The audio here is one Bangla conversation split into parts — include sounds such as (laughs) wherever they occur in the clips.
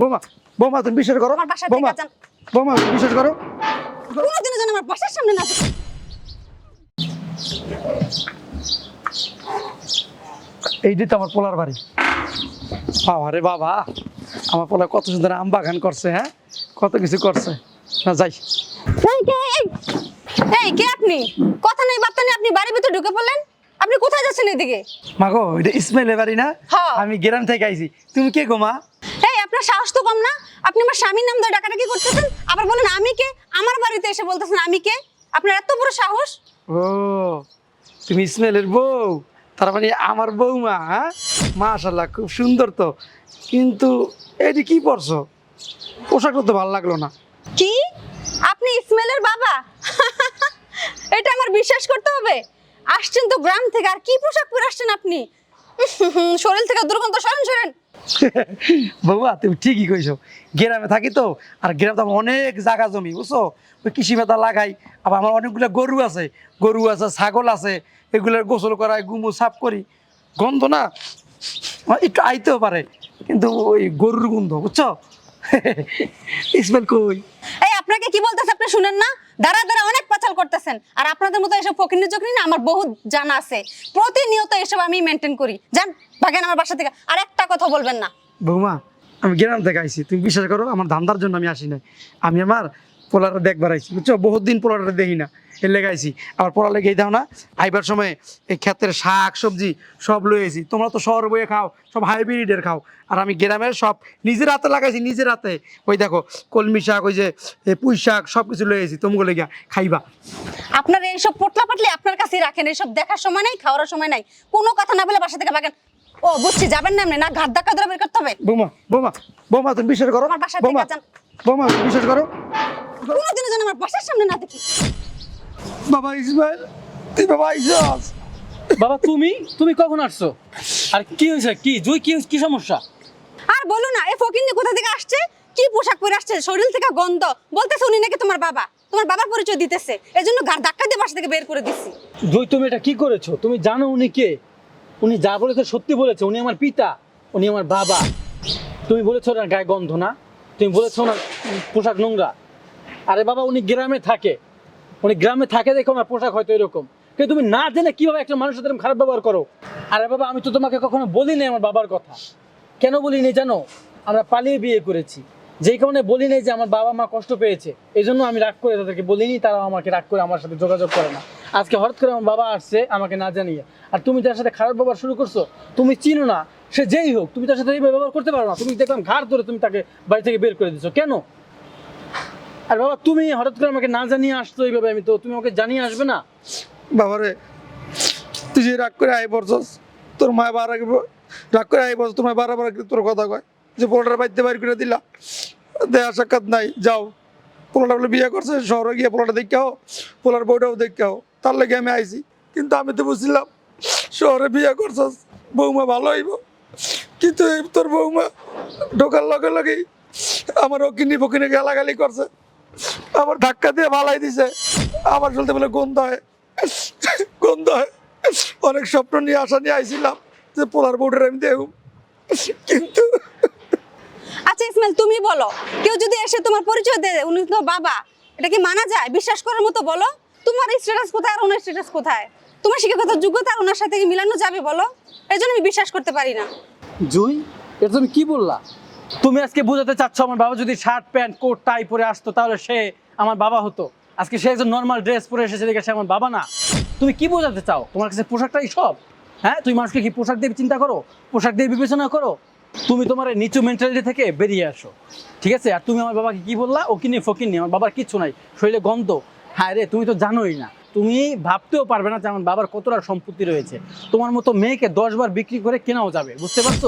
বোমা বোমা তুমি বিশ্বাস করো। আমার বাসা বোমা যান। বোমা তুমি বিশ্বাস করো। কোনোদিনও যেন আমার বাসার সামনে না থাকে। এইটাই তো আমার পোলার বাড়ি। বাবা রে বাবা আমার পোলা কত সুন্দর আম বাগান করছে হ্যাঁ? কত কিছু করছে। না যাই। এই কে এই এই কে আপনি? কথা নেই বার্তা নেই আপনি বাড়ির ভিতরে ঢুকে পড়লেন? আপনি কোথায় যাচ্ছেন এদিকে? মাগো এটা ইসমাইলের বাড়ি না? হ্যাঁ। আমি গ্রাম থেকে আইছি। তুমি কে গো মা? আপনার সাহস তো কম না। আপনি আমার স্বামীর নাম ধরে ডাকাডাকি করতেছেন আবার বলেন আমি কে? আমার বাড়িতে এসে বলতেছেন আমি কে? আপনার এত বড় সাহস? ও তুমি ইসমাইলের বউ? তার মানে আমার বউমা হ্যাঁ? মাশাল্লাহ খুব সুন্দর তো। কিন্তু এটি কি পরছো? পোশাকটা তো ভালো লাগল না। কি? আপনি ইসমাইলের বাবা? এটা আমার বিশ্বাস করতে হবে। আসছেন তো গ্রাম থেকে আর কি পোশাক পরে আসছেন আপনি? শরীর থেকে দুর্গন্ধ সরেন সরেন। বৌমা, তুমি ঠিকই কইছো। গ্রামে থাকি তো, আর গ্রামে তো আমার অনেক জায়গা জমি, বুঝছ? ওই কৃষি মেতা লাগাই, আবার আমার অনেকগুলো গরু আছে গরু আছে, ছাগল আছে, এগুলোর গোসল করাই গুমু সাফ করি। গন্ধ না একটু আইতেও পারে, কিন্তু ওই গরুর গন্ধ, বুঝছ? (laughs) স্মেল কই? আপনাকে কি বলতেছে আপনি শুনেন না? দাঁড়া দাঁড়া, অনেক পাচাল করতেছেন। আর আপনাদের মতো এসব ফকিনি চকরি না, আমার বহুত জানা আছে। প্রতিনিয়ত এসব আমি মেনটেন করি। যান, ভাগেন আমার বাসা থেকে। আর একটা কথা বলবেন না। বৌমা, আমি গ্রাম থেকে আইছি। তুমি বিশ্বাস করো, আমার ধান্দার জন্য আমি আসি নাই। আমি আমার পোলাটা দেখবার আইছি বুঝছ? বহুত দিন পোলাটা দেখি না এর লেগে আইছি। আবার পোলা লেগেই দাও না আইবার সময় এই ক্ষেতের শাক সবজি সব লয়ে আইছি। তোমরা তো শহর বয়ে খাও সব হাইব্রিডের খাও। আর আমি গ্রামের সব নিজের হাতে লাগাইছি নিজের হাতে। ওই দেখো কলমি শাক ওই যে এ, পুঁই শাক সব কিছু লয়ে আইছি। তোমগুলো লেগে খাইবা। আপনার এইসব পোটলা পাটলি আপনার কাছেই রাখেন এইসব দেখার সময় নাই খাওয়ার সময় নাই। কোনো কথা না বলে বাসা থেকে ভাগেন ও বুঝছি যাবেন না না ঘাত ধাক্কা ধরে বের করতে হবে? বৌমা বৌমা বৌমা তুমি বিশ্বাস করো। যান। বৌমা বিশ্বাস করো। কোনোদিনও যেন আমার বাসার সামনে না দেখি। বাবা ইসমাইল তুই বাবা আইসাস বাবা তুমি? তুমি কখন আসছো? আর কি হয়েছে? কি? জুই কি কি সমস্যা? আর বলো না এই ফকিন্নি কোথা থেকে আসছে? কি পোশাক পরে আসছে? শরীর থেকে গন্ধ। বলতেছে উনি নাকি তোমার বাবা। তোমার বাবার পরিচয় দিতেছে। এই জন্য গার ধাক্কা দিয়ে বাসা থেকে বের করে দিচ্ছি জুই তুমি এটা কি করেছ? তুমি জানো উনি কে? উনি যা বলেছে সত্যি বলেছে। উনি আমার পিতা উনি আমার বাবা। তুমি বলেছ না গায়ে গন্ধ না? তুমি বলেছ না পোশাক নোংরা? আরে বাবা, উনি গ্রামে থাকে। উনি গ্রামে থাকে দেখো আমার পোশাক হয়তো এরকম। কিন্তু তুমি না জেনে কীভাবে একটা মানুষের সাথে খারাপ ব্যবহার করো? আরে বাবা, আমি তো তোমাকে কখনো বলিনি আমার বাবার কথা। কেন বলিনি জানো? আমরা পালিয়ে বিয়ে করেছি। যেই কারণে বলি নাই যে আমার বাবা মা কষ্ট পেয়েছে। এই জন্য আমি রাগ করে তাদেরকে বলিনি, তারাও আমাকে রাগ করে আমার সাথে যোগাযোগ করে না। আজকে হঠাৎ করে আমার বাবা আসছে আমাকে না জানিয়ে। আর তুমি তার সাথে খারাপ ব্যবহার শুরু করছ, তুমি চিনো না। সে যেই হোক, তুমি তার সাথে এইভাবে ব্যবহার করতে পারো না। তুমি দেখলাম ঘাড় ধরে তুমি তাকে বাড়ি থেকে বের করে দিছো কেন? আর বাবা, তুমি হঠাৎ করে আমাকে না জানিয়ে আসছো এইভাবে আমি তো, তুমি আমাকে জানিয়ে আসবে না? বাবারে, তুই যে রাগ করে আই পড়ছস তোর মায় বার রাগ করে আই পড়ছ তোর মায় বারবার তোর কথা কয়। যে পোলাটার বাড়িতে বাইর করে দিলা, দেয়া সাক্ষাৎ নাই, যাও। পোলাটা বলে বিয়ে করছে, শহরে গিয়ে পোলাটা দেখে আও, পোলার বউটাও দেখে আও। তার লাগে আমি আইছি, কিন্তু আমি তো বুঝছিলাম, শহরে বিয়ে করছস বৌমা ভালো হইব। কিন্তু তোর বৌমা ঢোকার লগে লগেই আমার অকিনি ফকিনি গালাগালি করছে। আমার ধাক্কা দিয়ে ভালাই দিছে। আমার চলতে বলে গন্ধ হয়। গন্ধ হয়। অনেক স্বপ্ন নিয়ে আসা নিয়ে আইছিলাম যে পোলার বউটার আমি দেব। কিন্তু আচ্ছা ইসমাইল তুমি বলো কেউ যদি এসে তোমার পরিচয় দেয় উনি তো বাবা এটা কি মানা যায়? বিশ্বাস করার মতো বলো। তোমার স্ট্যাটাস কোথায় আর ওনার স্ট্যাটাস কোথায়? তোমার শিক্ষাগত যোগ্যতা আর ওনার সাথে কি মিলানো যাবে বলো? এই জন্য আমি বিশ্বাস করতে পারি না। জুই এটা তুমি কি বললা? তুমি আজকে বোঝাতে চাচ্ছ আমার বাবা যদি শার্ট, প্যান্ট, কোট, টাই পরে আসতো, তাহলে সে আমার বাবা হতো। আজকে সে একজন নর্মাল ড্রেস পরে এসেছে, দেখে সে আমার বাবা না। তুমি কি বোঝাতে চাও? তোমার কাছে পোশাকটাই সব। হ্যাঁ তুমি মানুষকে কি পোশাক দিয়ে চিন্তা করো? পোশাক দিয়ে বিবেচনা করো? তুমি তোমার নিচু মেন্টালিটি থেকে বেরিয়ে আসো। ঠিক আছে? আর তুমি আমার বাবাকে কি বললা? ও কিনে ফকিনি, আমার বাবার কিচ্ছু নাই। শরীরে গন্ধ। হ্যাঁ রে, তুমি তো জানোই না। তুমি ভাবতেও পারবে না যে আমার বাবার কতটা সম্পত্তি রয়েছে। তোমার মতো মেয়েকে দশ বার বিক্রি করে কেনাও যাবে। বুঝতে পারছ?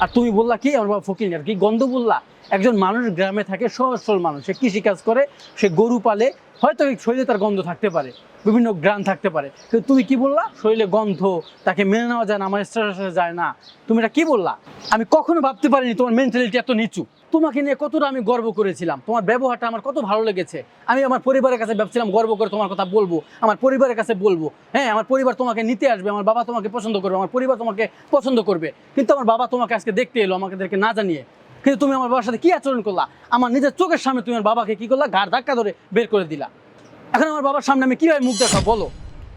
আর তুমি বললা কি? আমার বাবা ফকির আর কি। গন্ধ বললা। একজন মানুষ গ্রামে থাকে সহজ সরল মানুষ। সে কৃষিকাজ করে, সে গরু পালে, হয়তো শরীরে তার গন্ধ থাকতে পারে, বিভিন্ন গ্রাম থাকতে পারে। কিন্তু তুমি কি বললা? শরীরে গন্ধ, তাকে মেনে নেওয়া যায় না, আমার স্ট্যাটাসে যায় না। তুমি এটা কি বললা? আমি কখনো ভাবতে পারিনি তোমার মেন্টালিটি এত নিচু। তোমাকে নিয়ে কতটা আমি গর্ব করেছিলাম। তোমার ব্যবহারটা আমার কত ভালো লেগেছে। আমি আমার পরিবারের কাছে ভাবছিলাম, গর্ব করে তোমার কথা বলব, আমার পরিবারের কাছে বলব। হ্যাঁ আমার পরিবার তোমাকে নিতে আসবে, আমার বাবা তোমাকে পছন্দ করবে, আমার পরিবার তোমাকে পছন্দ করবে। কিন্তু আমার বাবা তোমাকে আজকে দেখতে এলো আমাদেরকে না জানিয়ে। কিন্তু তুমি আমার বাবার সাথে কি আচরণ করলা? আমার নিজের চোখের সামনে তুমি আমার বাবাকে কি করলা? ঘাড় ধাক্কা ধরে বের করে দিলা। এখন আমার বাবার সামনে আমি কীভাবে মুখ দেখা বলো?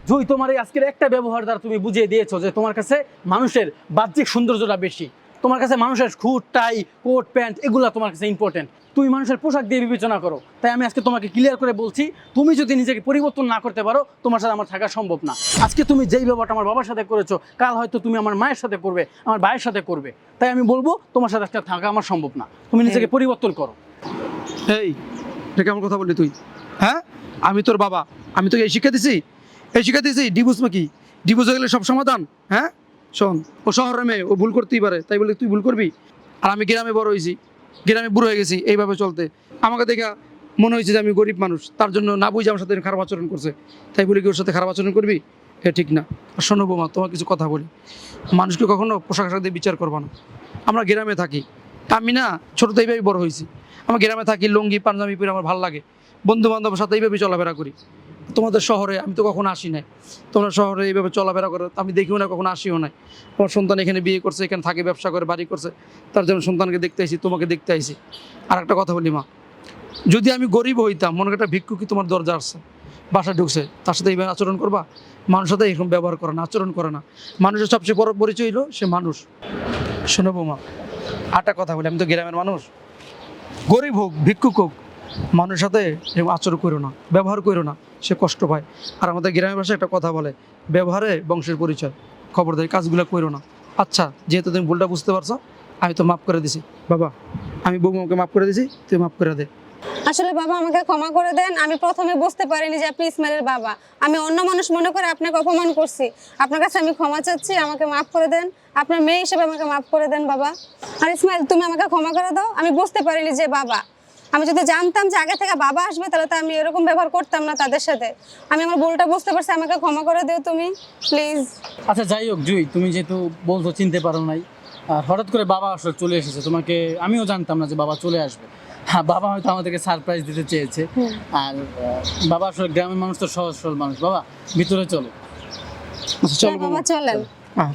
জুই, তোমার এই আজকের একটা ব্যবহার দ্বারা তুমি বুঝিয়ে দিয়েছ যে তোমার কাছে মানুষের বাহ্যিক সৌন্দর্যটা বেশি। তোমার কাছে মানুষের খুঁট টাই, কোট, প্যান্ট, এগুলো তোমার কাছে ইম্পর্টেন্ট তুমি মানুষের পোশাক দিয়ে বিবেচনা করো। তাই আমি আজকে তোমাকে ক্লিয়ার করে বলছি তুমি যদি নিজেকে পরিবর্তন না করতে পারো তোমার সাথে আমার থাকা সম্ভব না। আজকে তুমি যেই ব্যাপারটা আমার বাবার সাথে করেছ কাল হয়তো তুমি আমার মায়ের সাথে করবে আমার ভাইয়ের সাথে করবে। তাই আমি বলব তোমার সাথে একটা থাকা আমার সম্ভব না। তুমি নিজেকে পরিবর্তন করো। এই এটা কেমন কথা বললি তুই? হ্যাঁ? আমি তোর বাবা। আমি তোকে এই শিক্ষা দিছি? এই শিক্ষা দিছি? ডিভোর্স নাকি? ডিভোর্স হয়ে গেলে সব সমাধান হ্যাঁ? শোন ও শহরের মেয়ে ও ভুল করতেই পারে। তাই বলে তুই ভুল করবি? আর আমি গ্রামে বড় হয়েছি। গ্রামে বুড়ো হয়ে গেছি, এইভাবে চলতে। আমাকে দেখা মনে হয়েছে যে আমি গরিব মানুষ, তার জন্য না বুঝে আমার সাথে খারাপ আচরণ করছে। তাই বলে কি ওর সাথে খারাপ আচরণ করবি? এ ঠিক না। আর শোনো বোমা তোমার কিছু কথা বলি। মানুষকে কখনো পোশাক আশাক দিয়ে বিচার করব না। আমরা গ্রামে থাকি। আমি না ছোটো এইভাবে বড় হয়েছি। আমার গ্রামে থাকি, লুঙ্গি, পাঞ্জাবি পরে আমার ভালো লাগে। বন্ধু বান্ধবের সাথে এইভাবে চলাফেরা করি। তোমাদের শহরে, আমি তো কখনো আসি নাই। তোমরা শহরে এইভাবে চলাফেরা করো, আমি দেখিও না, কখনো আসিও নাই। তোমার সন্তান এখানে বিয়ে করছে, এখানে থাকে, ব্যবসা করে, বাড়ি করছে। তার জন্য সন্তানকে দেখতে আইছি, তোমাকে দেখতে আইছি। আর একটা কথা বলি, মা, যদি আমি গরিব হইতাম, মনে একটা ভিক্ষুকি তোমার দরজা আসছে বাসা ঢুকছে, তার সাথে এইভাবে আচরণ করবা? মানুষের সাথে এরকম ব্যবহার করে না, আচরণ করে না। মানুষের সবচেয়ে বড় পরিচয় হলো সে মানুষ। শোনো বৌমা আটা কথা বলি, আমি তো গ্রামের মানুষ। গরিব হোক, ভিক্ষুক হোক মানুষের সাথে আচরণ করো না, ব্যবহার করো না, সে কষ্ট পায়। আর আমাদের গ্রামের ভাষায় একটা কথা বলে, ব্যবহারে বংশের পরিচয়, খবরদারি, কাজগুলো করো না। আচ্ছা যেহেতু তুমি ভুলটা বুঝতে পারছ, আমি তো মাফ করে দিছি। বাবা, আমি বৌমাকে মাফ করে দিছি, তুই মাফ করে দে। আসলে বাবা, আমাকে ক্ষমা করে দেন। আমি প্রথমে বুঝতে পারিনি যে আপনি ইসমাইলের বাবা। আমি অন্য মানুষ মনে করে আপনাকে অপমান করছি। আপনার কাছে আমি ক্ষমা চাচ্ছি, আমাকে মাফ করে দেন। আপনার মেয়ে হিসেবে আমাকে মাফ করে দেন, বাবা। আর ইসমাইল, তুমি আমাকে ক্ষমা করে দাও। আমি বুঝতে পারিনি যে বাবা আমি যদি জানতাম যে আগে থেকে বাবা আসবে তাহলে তো আমি এরকম ব্যবহার করতাম না তাদের সাথে। আমি আমার ভুলটা বুঝতে পারছি আমাকে ক্ষমা করে দিও তুমি প্লিজ আচ্ছা যাই হোক জুই তুমি যেহেতু বলছো চিনতে পারো নাই আর হঠাৎ করে বাবা আসলে চলে এসেছে তোমাকে আমিও জানতাম না যে বাবা চলে আসবে। হ্যাঁ বাবা হয়তো আমাদেরকে সারপ্রাইজ দিতে চেয়েছে। আর বাবা আসলে গ্রামের মানুষ তো সহজ সরল মানুষ বাবা ভিতরে চলো। আচ্ছা চলো বাবা চলেন। হ্যাঁ